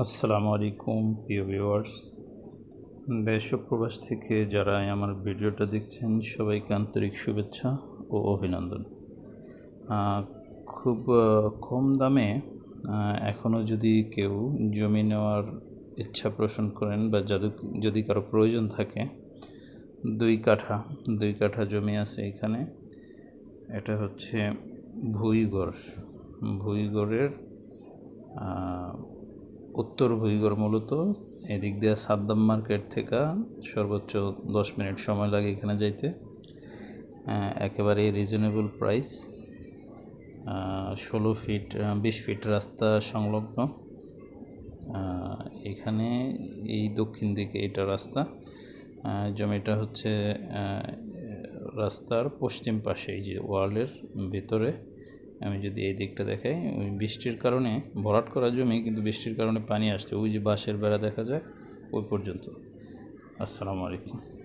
আসসালামু আলাইকুম, প্রিয় ভিউয়ার্স। দেশ প্রবাস থেকে যারা আমার ভিডিওটা দেখছেন, সবাইকে আন্তরিক শুভেচ্ছা ও অভিনন্দন। খুব কম দামে এখনও যদি কেউ জমি নেওয়ার ইচ্ছা পোষণ করেন বা যাদু যদি কারও প্রয়োজন থাকে, দুই কাঠা দুই কাঠা জমি আছে এখানে। এটা হচ্ছে ভুইগড় ভুইগড়ের উত্তর ভুইগড় মূলত, এদিক দিয়ে সাদ্দাম মার্কেট থেকে সর্বোচ্চ দশ মিনিট সময় লাগে এখানে যাইতে। একেবারে রিজনেবল প্রাইস ষোলো ফিট বিশ ফিট রাস্তা সংলগ্ন। এখানে এই দক্ষিণ দিকে এটা রাস্তা। জমিটা হচ্ছে রাস্তার পশ্চিম পাশে, এই যে ওয়ালের ভিতরে। আমি যদি এই দিকটা দেখাই, ওই বৃষ্টির কারণে, ভরাট করা জমি, কিন্তু বৃষ্টির কারণে পানি আসছে। ওই যে বাঁশের বেড়া দেখা যায়, ওই পর্যন্ত। আসসালামু আলাইকুম।